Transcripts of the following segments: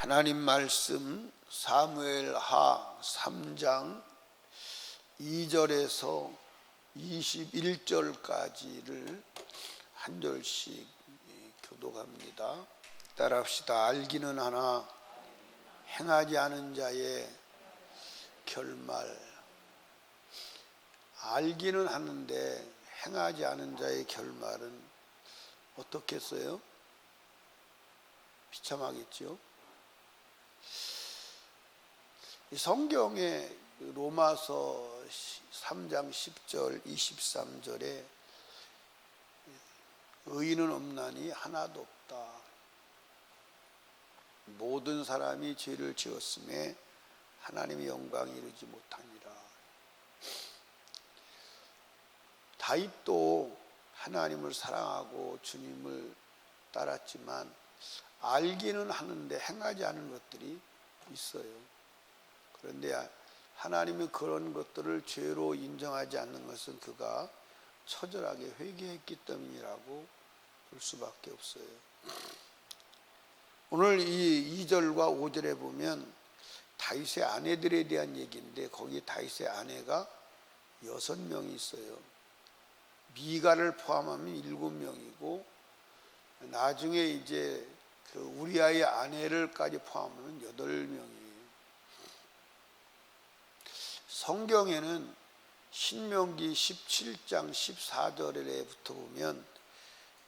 하나님 말씀 사무엘 하 3장 2절에서 21절까지를 한 절씩 교독합니다. 따라합시다. 알기는 하나 행하지 않은 자의 결말 알기는 하는데 행하지 않은 자의 결말은 어떻겠어요? 비참하겠죠. 이 성경에 로마서 3장 10절 23절에 의인은 없나니 하나도 없다. 모든 사람이 죄를 지었음에 하나님의 영광이 이르지 못하니라. 다윗도 하나님을 사랑하고 주님을 따랐지만 알기는 하는데 행하지 않은 것들이 있어요. 그런데 하나님이 그런 것들을 죄로 인정하지 않는 것은 그가 처절하게 회개했기 때문이라고 볼 수밖에 없어요. 오늘 이 2절과 5절에 보면 다윗의 아내들에 대한 얘기인데 거기 다윗의 아내가 여섯 명이 있어요. 미가를 포함하면 일곱 명이고 나중에 이제 그 우리아의 아내를까지 포함하면 여덟 명이에요. 성경에는 신명기 17장 14절에부터 보면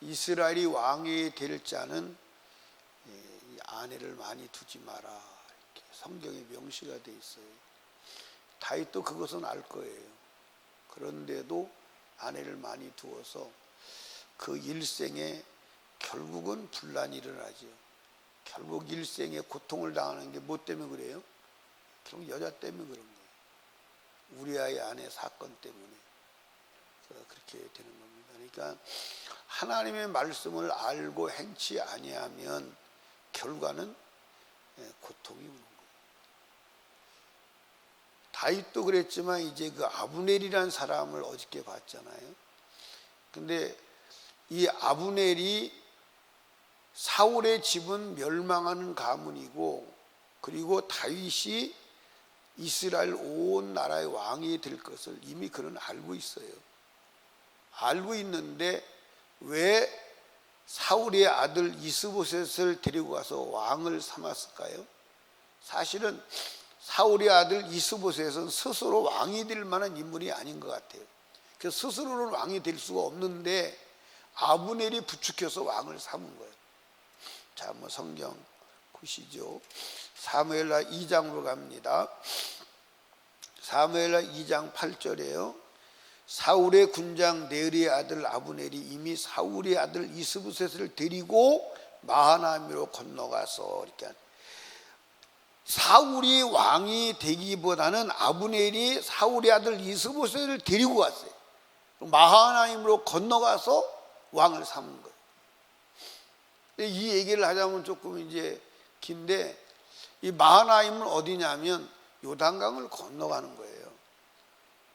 이스라엘이 왕이 될 자는 이 아내를 많이 두지 마라 이렇게 성경에 명시가 돼 있어요. 다윗도 그것은 알 거예요. 그런데도 아내를 많이 두어서 그 일생에 결국은 분란이 일어나죠. 결국 일생에 고통을 당하는 게 뭐 때문에 그래요? 결국 여자 때문에 그런 거예요. 우리 아이 아내 사건 때문에 그렇게 되는 겁니다. 그러니까 하나님의 말씀을 알고 행치 아니하면 결과는 예, 고통이 오는 거예요. 다윗도 그랬지만 이제 그 아브넬이라는 사람을 어저께 봤잖아요. 근데 이 아브넬이 사울의 집은 멸망하는 가문이고 그리고 다윗이 이스라엘 온 나라의 왕이 될 것을 이미 그는 알고 있어요. 알고 있는데 왜 사울의 아들 이스보셋을 데리고 가서 왕을 삼았을까요? 사실은 사울의 아들 이스보셋은 스스로 왕이 될 만한 인물이 아닌 것 같아요. 그 스스로는 왕이 될 수가 없는데 아브넬이 부축해서 왕을 삼은 거예요. 자, 뭐 성경 보시죠. 사무엘라 2장으로 갑니다. 사무엘라 2장 8절에요. 사울의 군장 네리의 아들 아브넬이 이미 사울의 아들 이스부셋을 데리고 마하나미로 건너가서 이렇게 사울이 왕이 되기보다는 아브넬이 사울의 아들 이스보셋을 데리고 갔어요. 마하나임으로 건너가서 왕을 삼은 거예요. 이 얘기를 하자면 조금 이제 긴데 이 마하나임은 어디냐면 요단강을 건너가는 거예요.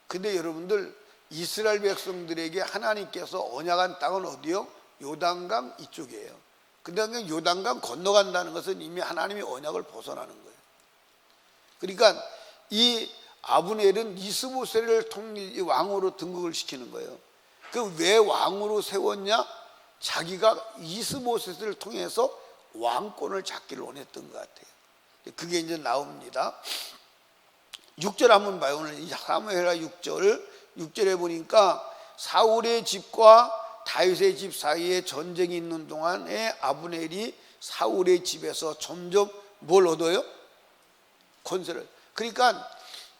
근데 여러분들 이스라엘 백성들에게 하나님께서 언약한 땅은 어디요? 요단강 이쪽이에요. 근데 요단강 건너간다는 것은 이미 하나님의 언약을 벗어나는 거예요. 그러니까 이 아브넬은 이스보셀을 통 왕으로 등극을 시키는 거예요. 그 왜 왕으로 세웠냐? 자기가 이스보셋을 통해서 왕권을 잡기를 원했던 것 같아요. 그게 이제 나옵니다. 6절 한번 봐요. 오늘 사무엘하 6절. 6절에 보니까 사울의 집과 다윗의 집 사이에 전쟁이 있는 동안에 아브넬이 사울의 집에서 점점 뭘 얻어요? 권세를. 그러니까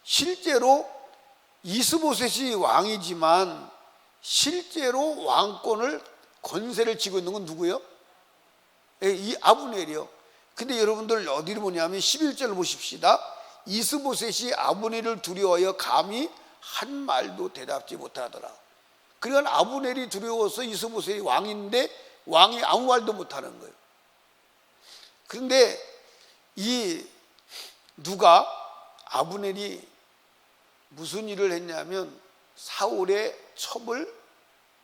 실제로 이스보셋이 왕이지만 실제로 왕권을 권세를 쥐고 있는 건 누구예요? 예, 이 아브넬이요. 근데 여러분들 어디를 보냐면 11절을 보십시다. 이스보셋이 아브넬을 두려워하여 감히 한 말도 대답지 못하더라. 그러니까 아브넬이 두려워서 이스보셋이 왕인데 왕이 아무 말도 못하는 거예요. 그런데 이 누가 아브넬이 무슨 일을 했냐면 사울의 첩을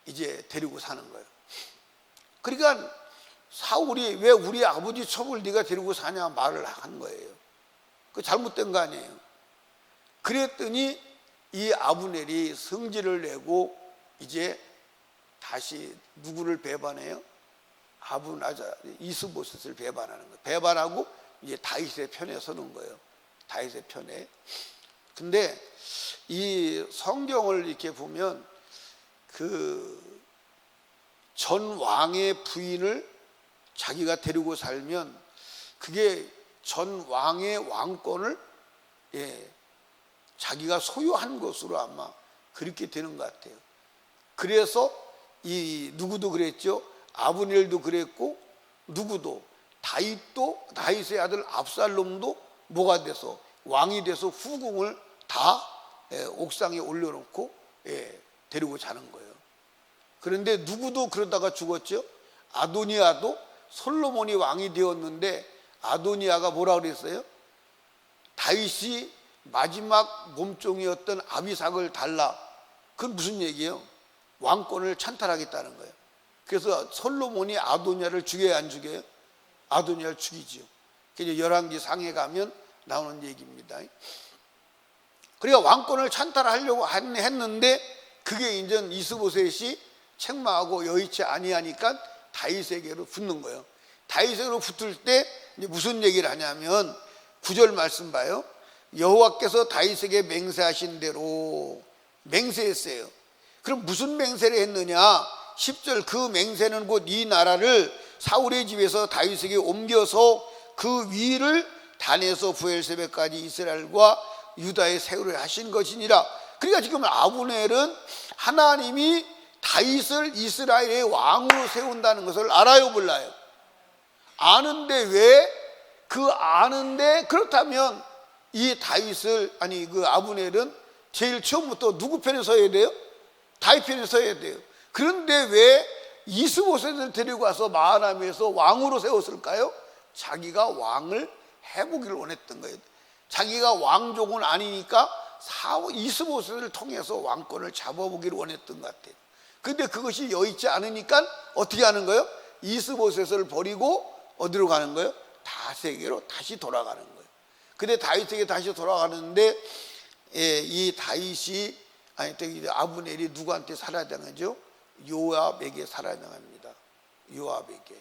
이제 데리고 사는 거예요. 그러니까 사울이 왜 우리 아버지 첩을 네가 데리고 사냐 말을 한 거예요. 그 잘못된 거 아니에요. 그랬더니 이 아브넬이 성질을 내고 이제 다시 누구를 배반해요? 아브나자 이스보셋을 배반하는 거예요. 배반하고 이제 다윗의 편에 서는 거예요. 다윗의 편에. 근데 이 성경을 이렇게 보면 그 전 왕의 부인을 자기가 데리고 살면 그게 전 왕의 왕권을 예, 자기가 소유한 것으로 아마 그렇게 되는 것 같아요. 그래서 이 누구도 그랬죠. 아브넬도 그랬고 누구도 다윗도 다윗의 아들 압살롬도 뭐가 돼서 왕이 돼서 후궁을 다 예, 옥상에 올려놓고 예, 데리고 자는 거예요. 그런데 누구도 그러다가 죽었죠. 아도니아도 솔로몬이 왕이 되었는데 아도니아가 뭐라 그랬어요? 다윗이 마지막 몸종이었던 아비삭을 달라. 그건 무슨 얘기예요? 왕권을 찬탈하겠다는 거예요. 그래서 솔로몬이 아도니아를 죽여야 안 죽여요? 아도니아를 죽이지요. 그게 열왕기 상에 가면 나오는 얘기입니다. 그러니까 왕권을 찬탈하려고 했는데 그게 이제 이스보셋이 책망하고 여의치 아니하니까 다윗에게로 붙는 거예요. 다윗에게로 붙을 때 무슨 얘기를 하냐면 구절 말씀 봐요. 여호와께서 다윗에게 맹세하신 대로 맹세했어요. 그럼 무슨 맹세를 했느냐? 10절 그 맹세는 곧 이 나라를 사울의 집에서 다윗에게 옮겨서 그 위를 단에서 부엘세베까지 이스라엘과 유다에 세우려 하신 것이니라. 그러니까 지금 아브넬은 하나님이 다윗을 이스라엘의 왕으로 세운다는 것을 알아요, 몰라요? 아는데 왜 그 아는데 그렇다면 이 다윗을 아니 그 아브넬은 제일 처음부터 누구 편에 서야 돼요? 다윗 편에 서야 돼요. 그런데 왜 이스보셋을 데리고 와서 마하나임에서 왕으로 세웠을까요? 자기가 왕을 해보기를 원했던 거예요. 자기가 왕족은 아니니까 이스보셋을 통해서 왕권을 잡아보기를 원했던 것 같아요. 근데 그것이 여의치 않으니까 어떻게 하는 거예요? 이스보셋을 버리고 어디로 가는 거예요? 다세계로 다시 돌아가는 거예요. 근데 다윗에게 다시 돌아가는데 예, 이 다윗이 아니 저기 아브넬이 누구한테 살아야 되는죠? 요압에게 살아야 합니다. 요압에게.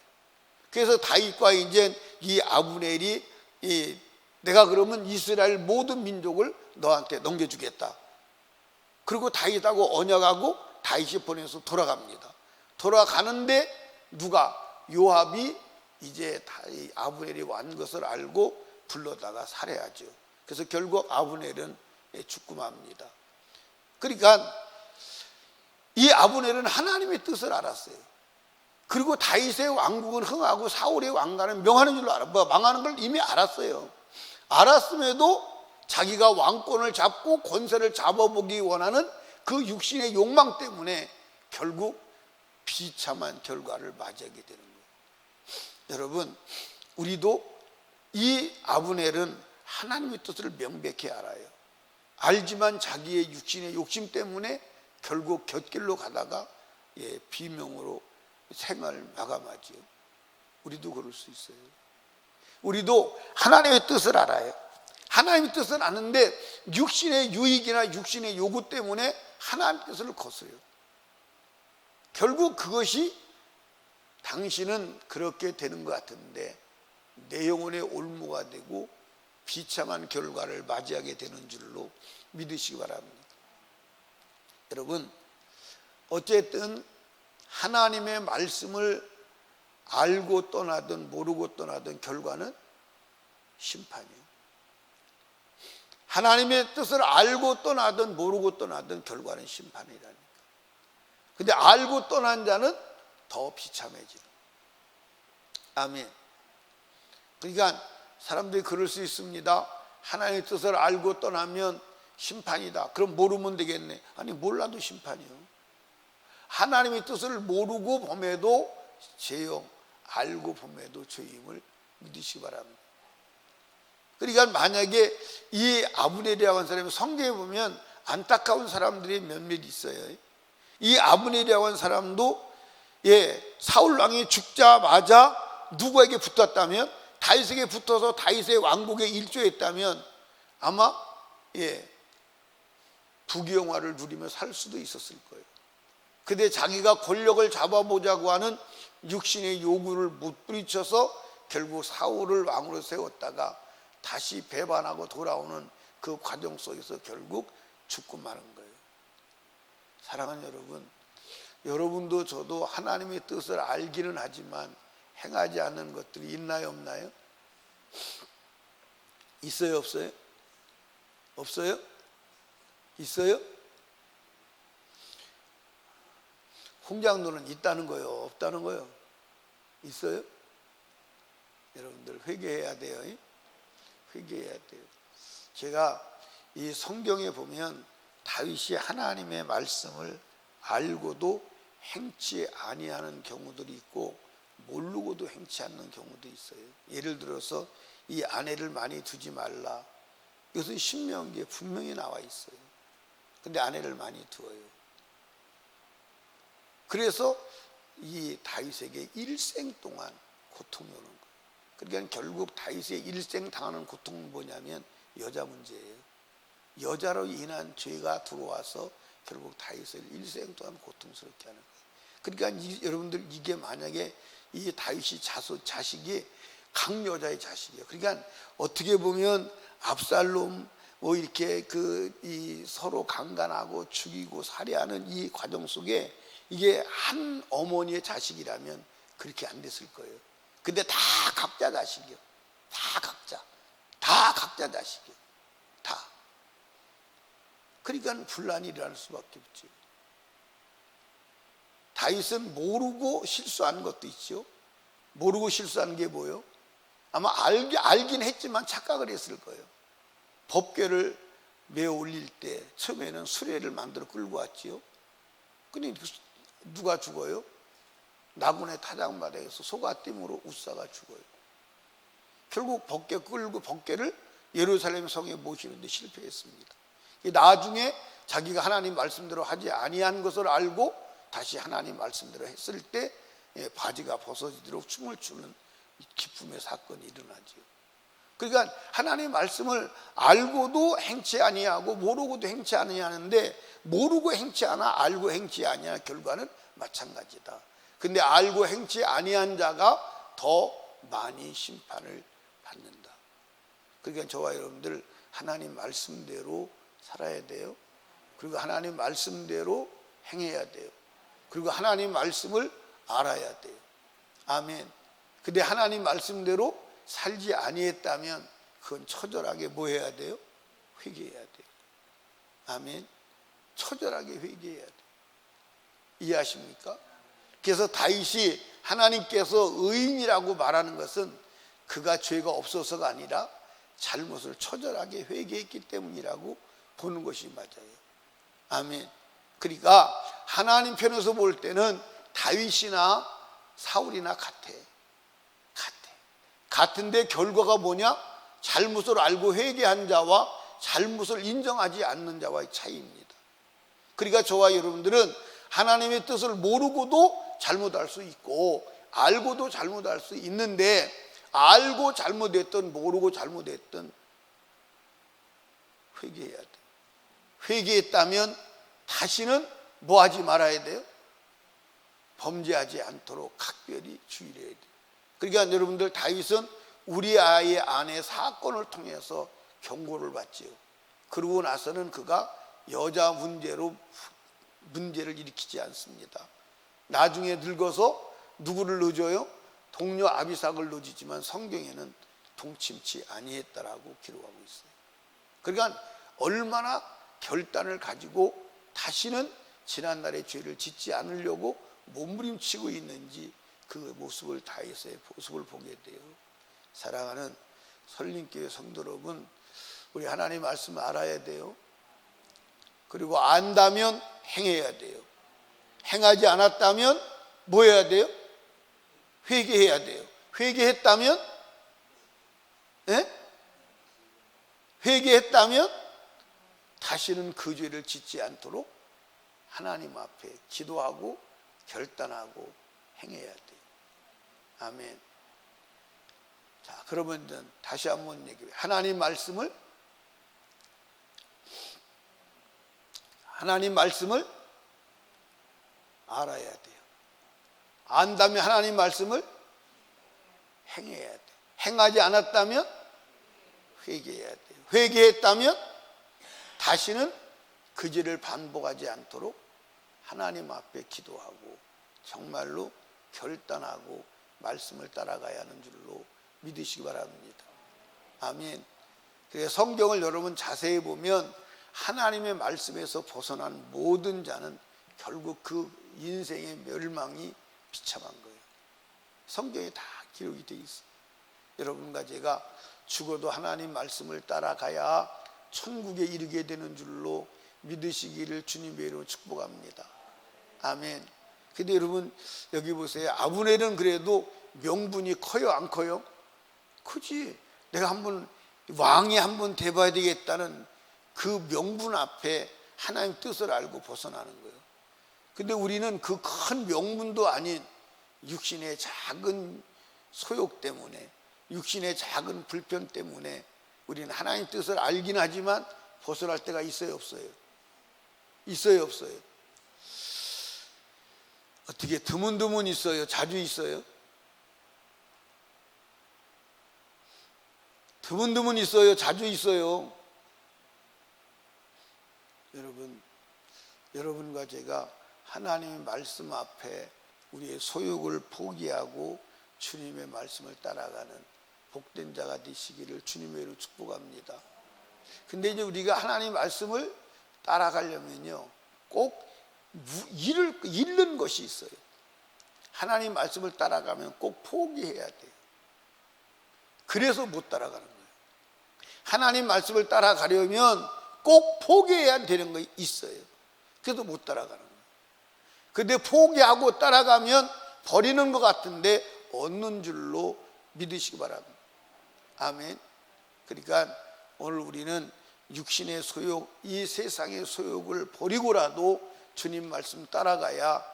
그래서 다윗과 이제 이 아브넬이 이 내가 그러면 이스라엘 모든 민족을 너한테 넘겨주겠다. 그리고 다윗하고 언약하고 다윗이 보내서 돌아갑니다. 돌아가는데 누가 요압이 이제 아브넬이 완 것을 알고 불러다가 살해하죠. 그래서 결국 아브넬은 죽고 맙니다. 그러니까 이 아브넬은 하나님의 뜻을 알았어요. 그리고 다윗의 왕국은 흥하고 사울의 왕가는 명하는 줄로 알아. 뭐 망하는 걸 이미 알았어요. 알았음에도 자기가 왕권을 잡고 권세를 잡아보기 원하는 그 육신의 욕망 때문에 결국 비참한 결과를 맞이하게 되는 거예요. 여러분, 우리도 이 아브넬은 하나님의 뜻을 명백히 알아요. 알지만 자기의 육신의 욕심 때문에 결국 곁길로 가다가 예, 비명으로 생을 마감하지요. 우리도 그럴 수 있어요. 우리도 하나님의 뜻을 알아요. 하나님의 뜻을 아는데 육신의 유익이나 육신의 요구 때문에 하나님 뜻을 거스려요. 결국 그것이 당신은 그렇게 되는 것 같은데 내 영혼의 올무가 되고 비참한 결과를 맞이하게 되는 줄로 믿으시기 바랍니다. 여러분, 어쨌든 하나님의 말씀을 알고 떠나든 모르고 떠나든 결과는 심판이에요. 하나님의 뜻을 알고 떠나든 모르고 떠나든 결과는 심판이라니까. 근데 알고 떠난 자는 더 비참해지는. 아멘. 그러니까 사람들이 그럴 수 있습니다. 하나님의 뜻을 알고 떠나면 심판이다. 그럼 모르면 되겠네. 아니, 몰라도 심판이요. 하나님의 뜻을 모르고 봄에도 죄요. 알고 봄에도 죄임을 믿으시기 바랍니다. 그러니까 만약에 이 아브넬이라고 하는 사람이 성경에 보면 안타까운 사람들이 몇몇 있어요. 이 아브넬이라고 하는 사람도 예, 사울 왕이 죽자마자 누구에게 붙었다면 다윗에게 붙어서 다윗의 왕국에 일조했다면 아마 예 부귀영화를 누리며 살 수도 있었을 거예요. 근데 자기가 권력을 잡아보자고 하는 육신의 요구를 못 부리쳐서 결국 사울을 왕으로 세웠다가 다시 배반하고 돌아오는 그 과정 속에서 결국 죽고 마는 거예요. 사랑하는 여러분, 여러분도 저도 하나님의 뜻을 알기는 하지만 행하지 않는 것들이 있나요, 없나요? 있어요, 없어요? 없어요? 있어요? 홍장도는 있다는 거요, 없다는 거요? 있어요? 여러분들 회개해야 돼요. 이? 회개해야 돼요. 제가 이 성경에 보면 다윗이 하나님의 말씀을 알고도 행치 아니하는 경우들이 있고 모르고도 행치 않는 경우도 있어요. 예를 들어서 이 아내를 많이 두지 말라. 이것은 신명기에 분명히 나와 있어요. 근데 아내를 많이 두어요. 그래서 이 다윗에게 일생 동안 고통이 오는. 그러니까 결국 다윗의 일생 당하는 고통은 뭐냐면 여자 문제예요. 여자로 인한 죄가 들어와서 결국 다윗을 일생 동안 고통스럽게 하는 거예요. 그러니까 이, 여러분들 이게 만약에 이 다윗이 자소, 자식이 강여자의 자식이에요. 그러니까 어떻게 보면 압살롬 뭐 이렇게 그 이 서로 강간하고 죽이고 살해하는 이 과정 속에 이게 한 어머니의 자식이라면 그렇게 안 됐을 거예요. 근데 다 각자 자식이요. 다 각자. 다 각자 자식이요. 다. 그러니까 분란이 일어날 수밖에 없죠. 다윗은 모르고 실수한 것도 있죠. 모르고 실수한 게 뭐요? 아마 알기, 알긴 했지만 착각을 했을 거예요. 법궤를 메어 올릴 때 처음에는 수레를 만들어 끌고 왔지요. 근데 누가 죽어요? 나군의 타작마당에서 소가댐으로 우사가 죽어요. 결국 법궤 끌고 법궤를 예루살렘 성에 모시는데 실패했습니다. 나중에 자기가 하나님 말씀대로 하지 아니한 것을 알고 다시 하나님 말씀대로 했을 때 예, 바지가 벗어지도록 춤을 추는 기쁨의 사건이 일어나지요. 그러니까 하나님의 말씀을 알고도 행치 아니하고 모르고도 행치 아니하는데 모르고 행치 않아 알고 행치 아니하 결과는 마찬가지다. 근데 알고 행치 아니한 자가 더 많이 심판을 받는다. 그러니까 저와 여러분들 하나님 말씀대로 살아야 돼요. 그리고 하나님 말씀대로 행해야 돼요. 그리고 하나님 말씀을 알아야 돼요. 아멘. 근데 하나님 말씀대로 살지 아니했다면 그건 처절하게 뭐 해야 돼요? 회개해야 돼요. 아멘. 처절하게 회개해야 돼요. 이해하십니까? 그래서 다윗이 하나님께서 의인이라고 말하는 것은 그가 죄가 없어서가 아니라 잘못을 처절하게 회개했기 때문이라고 보는 것이 맞아요. 아멘. 그러니까 하나님 편에서 볼 때는 다윗이나 사울이나 같아. 같아. 같은데 결과가 뭐냐? 잘못을 알고 회개한 자와 잘못을 인정하지 않는 자와의 차이입니다. 그러니까 저와 여러분들은 하나님의 뜻을 모르고도 잘못할 수 있고 알고도 잘못할 수 있는데 알고 잘못했던 모르고 잘못했던 회개해야 돼. 회개했다면 다시는 뭐 하지 말아야 돼요? 범죄하지 않도록 각별히 주의해야 돼요. 그러니까 여러분들 다윗은 우리 아이의 아내 사건을 통해서 경고를 받지요. 그러고 나서는 그가 여자 문제로 문제를 일으키지 않습니다. 나중에 늙어서 누구를 넣어줘요? 동료 아비삭을 넣어주지만 성경에는 동침치 아니했다라고 기록하고 있어요. 그러니까 얼마나 결단을 가지고 다시는 지난날의 죄를 짓지 않으려고 몸부림치고 있는지 그 모습을 다윗의 모습을 보게 돼요. 사랑하는 설림교회 성도 여러분, 우리 하나님 말씀 알아야 돼요. 그리고 안다면 행해야 돼요. 행하지 않았다면 뭐 해야 돼요? 회개해야 돼요. 회개했다면 예? 회개했다면 다시는 그 죄를 짓지 않도록 하나님 앞에 기도하고 결단하고 행해야 돼요. 아멘. 자, 그러면 다시 한번 얘기해. 하나님 말씀을 하나님 말씀을 알아야 돼요. 안다면 하나님 말씀을 행해야 돼. 행하지 않았다면 회개해야 돼요. 회개했다면 다시는 그 죄를 반복하지 않도록 하나님 앞에 기도하고 정말로 결단하고 말씀을 따라가야 하는 줄로 믿으시기 바랍니다. 아멘. 그래서 성경을 여러분 자세히 보면 하나님의 말씀에서 벗어난 모든 자는 결국 그 인생의 멸망이 비참한 거예요. 성경에 다 기록이 되어 있어요. 여러분과 제가 죽어도 하나님 말씀을 따라가야 천국에 이르게 되는 줄로 믿으시기를 주님의 이름으로 축복합니다. 아멘. 근데 여러분 여기 보세요. 아브넬은 그래도 명분이 커요, 안 커요? 크지. 내가 한번 왕이 한번 돼봐야 되겠다는 그 명분 앞에 하나님 뜻을 알고 벗어나는 거예요. 근데 우리는 그 큰 명분도 아닌 육신의 작은 소욕 때문에 육신의 작은 불편 때문에 우리는 하나님 뜻을 알긴 하지만 벗어날 때가 있어요, 없어요? 있어요, 없어요? 어떻게 드문드문 있어요? 자주 있어요? 드문드문 있어요? 자주 있어요? 여러분, 여러분과 제가 하나님의 말씀 앞에 우리의 소욕을 포기하고 주님의 말씀을 따라가는 복된 자가 되시기를 주님의 이름으로 축복합니다. 근데 이제 우리가 하나님 말씀을 따라가려면요, 꼭 무- 잃을, 잃는 것이 있어요. 하나님 말씀을 따라가면 꼭 포기해야 돼요. 그래서 못 따라가는 거예요. 하나님 말씀을 따라가려면 꼭 포기해야 되는 거 있어요. 그래도 못 따라가는 거예요. 근데 포기하고 따라가면 버리는 것 같은데 얻는 줄로 믿으시기 바랍니다. 아멘. 그러니까 오늘 우리는 육신의 소욕, 이 세상의 소욕을 버리고라도 주님 말씀 따라가야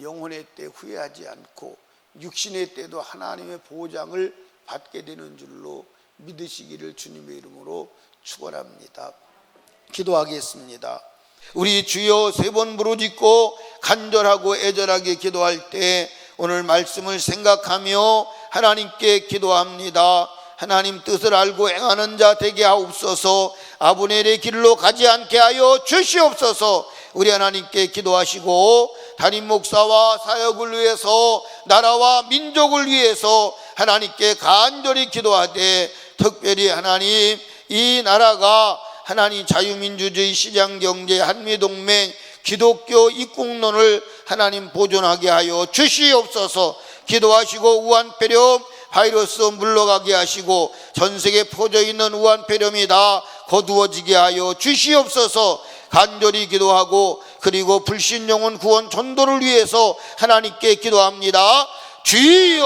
영혼의 때 후회하지 않고 육신의 때도 하나님의 보장을 받게 되는 줄로 믿으시기를 주님의 이름으로 축원합니다. 기도하겠습니다. 우리 주여 세 번 부르짖고 간절하고 애절하게 기도할 때 오늘 말씀을 생각하며 하나님께 기도합니다. 하나님 뜻을 알고 행하는 자 되게 하옵소서 아브넬의 길로 가지 않게 하여 주시옵소서 우리 하나님께 기도하시고 담임 목사와 사역을 위해서 나라와 민족을 위해서 하나님께 간절히 기도하되 특별히 하나님 이 나라가 하나님 자유민주주의 시장경제 한미동맹 기독교 입국론을 하나님 보존하게 하여 주시옵소서. 기도하시고 우한폐렴 바이러스 물러가게 하시고 전 세계 퍼져 있는 우한폐렴이 다 거두어지게 하여 주시옵소서. 간절히 기도하고 그리고 불신 영혼 구원 전도를 위해서 하나님께 기도합니다. 주여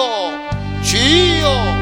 주여